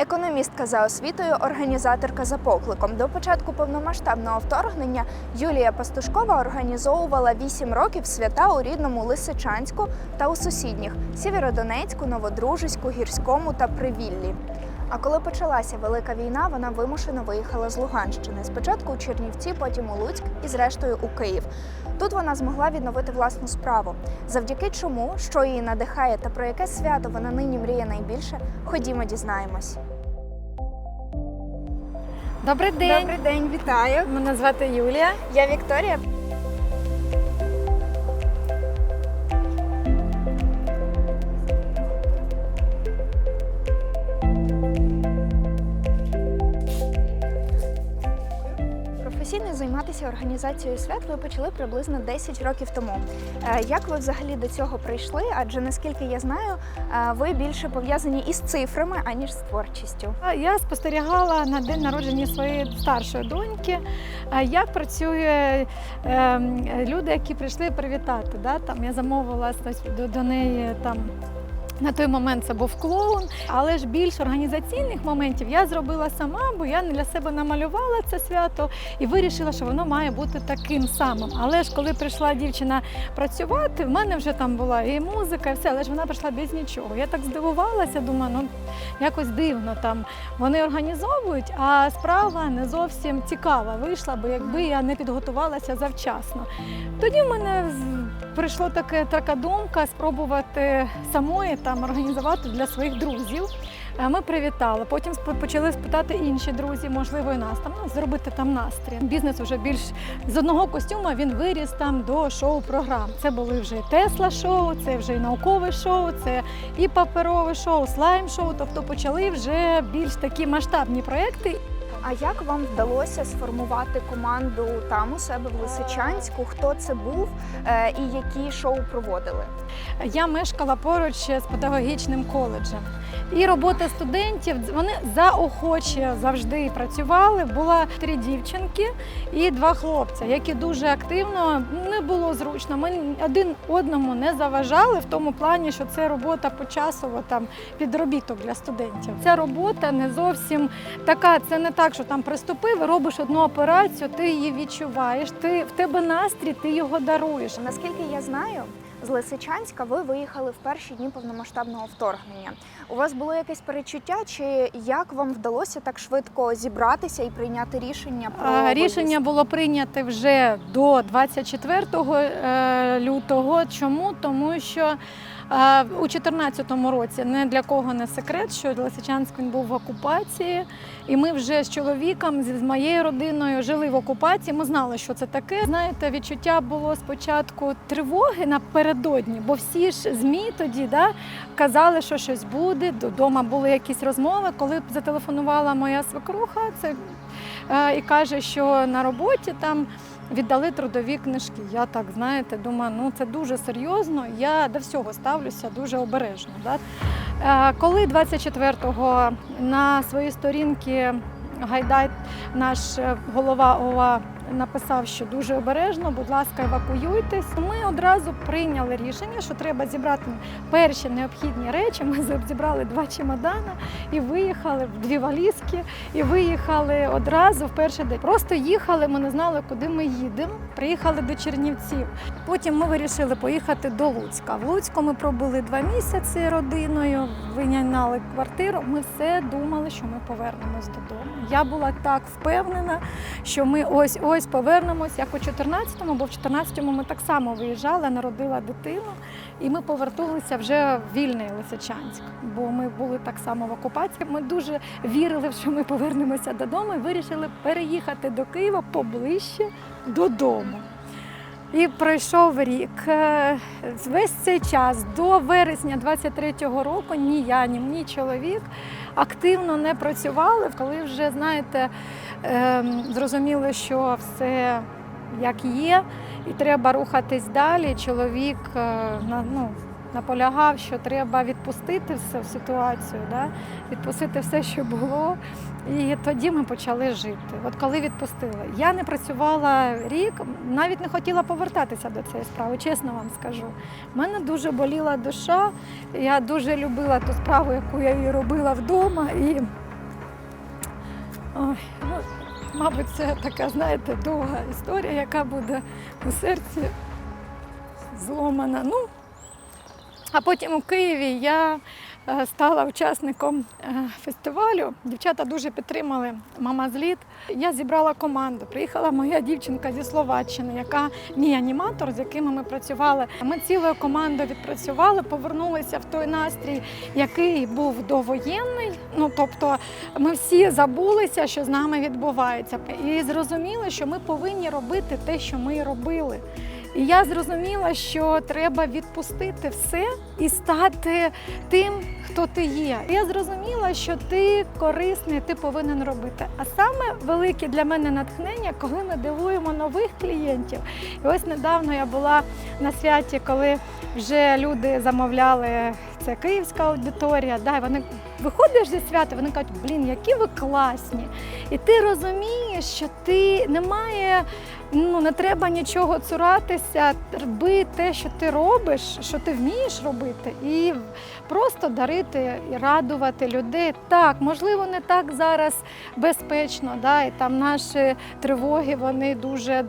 Економістка за освітою, організаторка за покликом. До початку повномасштабного вторгнення Юлія Пастушкова організовувала 8 років свята у рідному Лисичанську та у сусідніх Сєвєродонецьку, Новодружиську, Гірському та Привіллі. А коли почалася велика війна, вона вимушено виїхала з Луганщини. Спочатку у Чернівці, потім у Луцьк і зрештою у Київ. Тут вона змогла відновити власну справу. Завдяки чому, що її надихає та про яке свято вона нині мріє найбільше, ходімо дізнаємось. Добрий день. Добрий день, вітаю. Мене звати Юлія. Я Вікторія. Займатися організацією свят ви почали приблизно 10 років тому. Е, Як ви взагалі до цього прийшли? Адже наскільки я знаю, е, ви більше пов'язані із цифрами, аніж з творчістю. Я спостерігала на день народження своєї старшої доньки, як працює е, люди, які прийшли привітати. Там я замовила до неї там. На той момент це був клоун, але ж більш організаційних моментів я зробила сама, бо я для себе намалювала це свято і вирішила, що воно має бути таким самим. Але ж коли прийшла дівчина працювати, в мене вже там була і музика, і все, але ж вона прийшла без нічого. Я так здивувалася, думаю, ну якось дивно там вони організовують, а справа не зовсім цікава вийшла, бо якби я не підготувалася завчасно. Тоді в мене прийшла таке, така думка спробувати самої там організувати для своїх друзів. Е, Ми привітали. Потім почали спитати інші друзі, можливо, і нас там ну, зробити там настрій. Бізнес вже більш з одного костюма він виріс там до шоу-програм. Це були вже Тесла шоу, це вже і наукове шоу, це і паперове шоу, слайм шоу. Тобто почали вже більш такі масштабні проекти. А як вам вдалося сформувати команду там у себе в Лисичанську? Хто це був е, і які шоу проводили? Я мешкала поруч з педагогічним коледжем. І робота студентів вони заохоче завжди працювали. Була три дівчинки і два хлопця, які дуже активно не було зручно. Ми один одному не заважали в тому плані, що це робота почасово там підробіток для студентів. Ця робота не зовсім така. Це не так, що там приступив, робиш одну операцію, ти її відчуваєш. Ти в тебе настрій, ти його даруєш. Наскільки я знаю, з Лисичанська ви виїхали в перші дні повномасштабного вторгнення. У вас було якесь перечуття, чи як вам вдалося так швидко зібратися і прийняти рішення про? Рішення було прийнято вже до 24 е, лютого. Чому? Тому що у 2014 році не для кого не секрет, що Лисичанськ він був в окупації, і ми вже з чоловіком, з моєю родиною жили в окупації. Ми знали, що це таке. Знаєте, відчуття було спочатку тривоги напередодні, бо всі ж змі тоді да, казали, що щось буде. Додому були якісь розмови. Коли зателефонувала моя свекруха, це е, і каже, що на роботі там віддали трудові книжки. Я так знаєте, думаю, ну це дуже серйозно. Я до всього ставлюся дуже обережно. Да? Е, Коли 24-го на свої сторінки Гайдай, наш е, голова ОВА, написав, що дуже обережно, будь ласка, евакуюйтесь. Ми одразу прийняли рішення, що треба зібрати перші необхідні речі. Ми зібрали два чемодана і виїхали в дві валізки, і виїхали одразу в перший день. Просто їхали, ми не знали, куди ми їдемо. Приїхали до Чернівців. Потім ми вирішили поїхати до Луцька. В Луцьку ми пробули два місяці родиною, виняли квартиру. Ми все думали, що ми повернемось додому. Я була так впевнена, що ми ось ось повернемось, як у 14-му, бо в 14-му ми так само виїжджали, народила дитину, і ми повернулися вже в вільний Лисичанськ, бо ми були так само в окупації. Ми дуже вірили, що ми повернемося додому і вирішили переїхати до Києва поближче додому. І пройшов рік. Е, Весь цей час до вересня 23-го року ні я, ні мій чоловік активно не працювали. Коли вже, знаєте, зрозуміло, зрозуміли, що все як є, і треба рухатись далі. Чоловік е, ну, наполягав, що треба відпустити всю ситуацію, да? відпустити все, що було. І тоді ми почали жити. От коли відпустили. Я не працювала рік, навіть не хотіла повертатися до цієї справи, чесно вам скажу. У мене дуже боліла душа. Я дуже любила ту справу, яку я її робила вдома. І Ой, ну, мабуть, це така, знаєте, довга історія, яка буде у серці зломана. Ну, а потім у Києві я е, стала учасником е, фестивалю. Дівчата дуже підтримали мама зліт. Я зібрала команду. Приїхала моя дівчинка зі Словаччини, яка мій аніматор, з якими ми працювали. Ми цілою командою відпрацювали, повернулися в той настрій, який був довоєнний. Ну тобто, ми всі забулися, що з нами відбувається, і зрозуміли, що ми повинні робити те, що ми робили. І я зрозуміла, що треба відпустити все і стати тим, хто ти є. Я зрозуміла, що ти корисний, ти повинен робити. А саме велике для мене натхнення, коли ми дивуємо нових клієнтів. І ось недавно я була на святі, коли вже люди замовляли це київська аудиторія. Да, і вони виходиш зі свята, вони кажуть, блін, які ви класні. І ти розумієш, що ти немає ну не треба нічого цуратися, роби те, що ти робиш, що ти вмієш робити, і просто дарити і радувати людей. Так, можливо, не так зараз безпечно, да, і там наші тривоги вони дуже.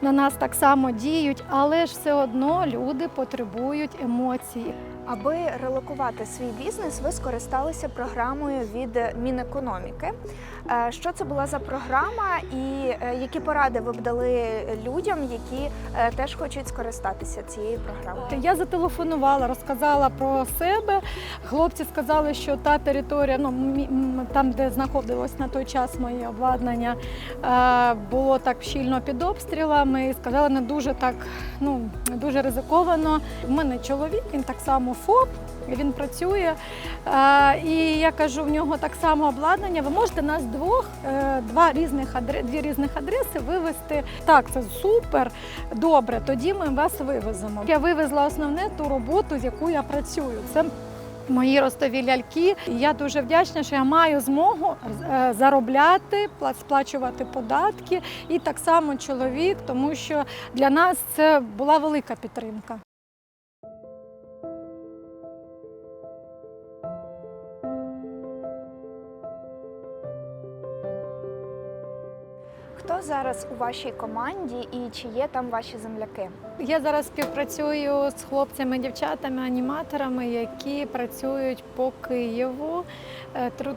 На нас так само діють, але ж все одно люди потребують емоцій. Аби релокувати свій бізнес, ви скористалися програмою від Мінекономіки. Е, Що це була за програма, і е, які поради ви б дали людям, які е, теж хочуть скористатися цією програмою? Я зателефонувала, розказала про себе. Хлопці сказали, що та територія, ну там, де знаходилось на той час моє обладнання, було так щільно під обстрілами. Сказали, не дуже так, ну дуже ризиковано. У мене чоловік, він так само ФОП. Він працює, Е, і я кажу, в нього так само обладнання. Ви можете нас двох, е, два різних адре- дві різних адреси вивезти. Так, це супер, добре. Тоді ми вас вивеземо. Я вивезла основне ту роботу, з яку я працюю. Це Мої ростові ляльки. Я дуже вдячна, що я маю змогу е, заробляти, сплачувати податки, і так само чоловік, тому що для нас це була велика підтримка. Зараз у вашій команді і чи є там ваші земляки? Я зараз співпрацюю з хлопцями, дівчатами, аніматорами, які працюють по Києву. Е, тру-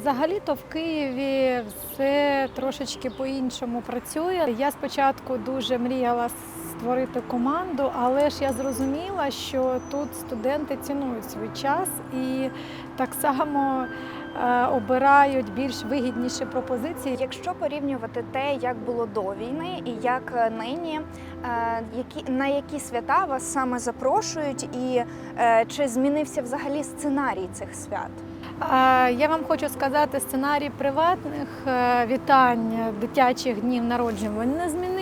Взагалі-то в Києві все трошечки по-іншому працює. Я спочатку дуже мріяла створити команду, але ж я зрозуміла, що тут студенти цінують свій час і так само обирають більш вигідніші пропозиції. Якщо порівнювати те, як було до війни і як е, нині, е, які на які свята вас саме запрошують, і е, чи змінився взагалі сценарій цих свят? Я вам хочу сказати, сценарій приватних е, вітань дитячих днів народження не змінився.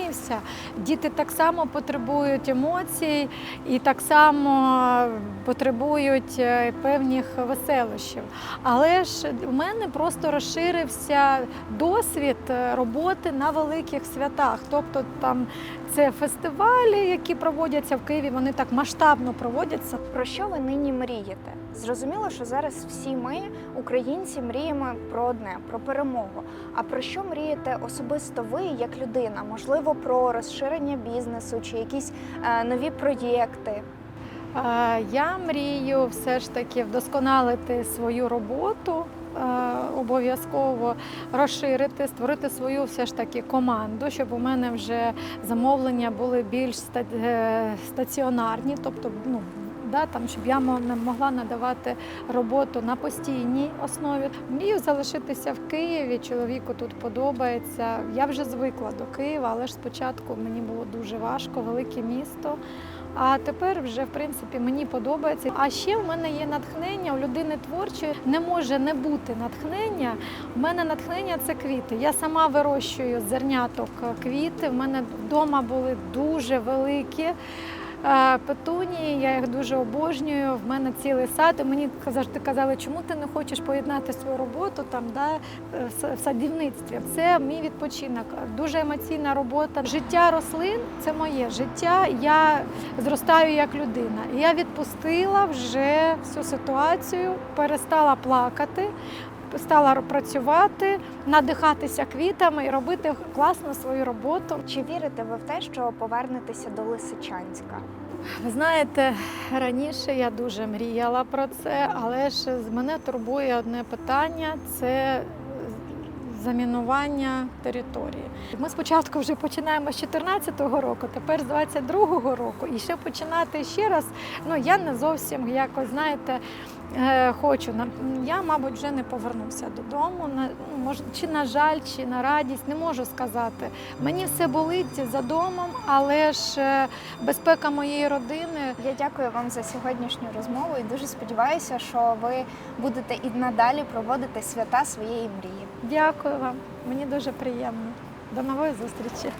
Діти так само потребують емоцій і так само потребують е, певних веселощів. Але ж у мене просто розширився досвід е, роботи на великих святах. Тобто там це фестивалі, які проводяться в Києві, вони так масштабно проводяться. Про що ви нині мрієте? Зрозуміло, що зараз всі ми, українці, мріємо про одне про перемогу. А про що мрієте особисто ви як людина? Можливо, про розширення бізнесу чи якісь е, нові проєкти? Е, Я мрію все ж таки вдосконалити свою роботу, е, обов'язково розширити, створити свою все ж таки команду, щоб у мене вже замовлення були більш е, стаціонарні, тобто ну. Да, там, щоб я могла надавати роботу на постійній основі. Мрію залишитися в Києві. Чоловіку тут подобається. Я вже звикла до Києва, але ж спочатку мені було дуже важко, велике місто. А тепер вже в принципі мені подобається. А ще в мене є натхнення у людини творчої. Не може не бути натхнення. У мене натхнення це квіти. Я сама вирощую зерняток квіти. В мене вдома були дуже великі. Е, Петунії, я їх дуже обожнюю. В мене цілий сад. І мені завжди казали, чому ти не хочеш поєднати свою роботу там, да, в садівництві. Це мій відпочинок. Дуже емоційна робота. Життя рослин це моє життя. Я зростаю як людина. Я відпустила вже всю ситуацію, перестала плакати. Стала працювати, надихатися квітами і робити класно свою роботу. Чи вірите ви в те, що повернетеся до Лисичанська? Ви знаєте, раніше я дуже мріяла про це, але ж з мене турбує одне питання це замінування території. Ми спочатку вже починаємо з 2014 року, тепер з 2022 року. І ще починати ще раз. Ну я не зовсім якось знаєте. Е, Хочу я, мабуть, вже не повернуся додому. На ну, чи на жаль, чи на радість, не можу сказати. Мені все болить за домом, але ж е, безпека моєї родини Я дякую вам за сьогоднішню розмову і дуже сподіваюся, що ви будете і надалі проводити свята своєї мрії. Дякую вам. Мені дуже приємно. До нової зустрічі.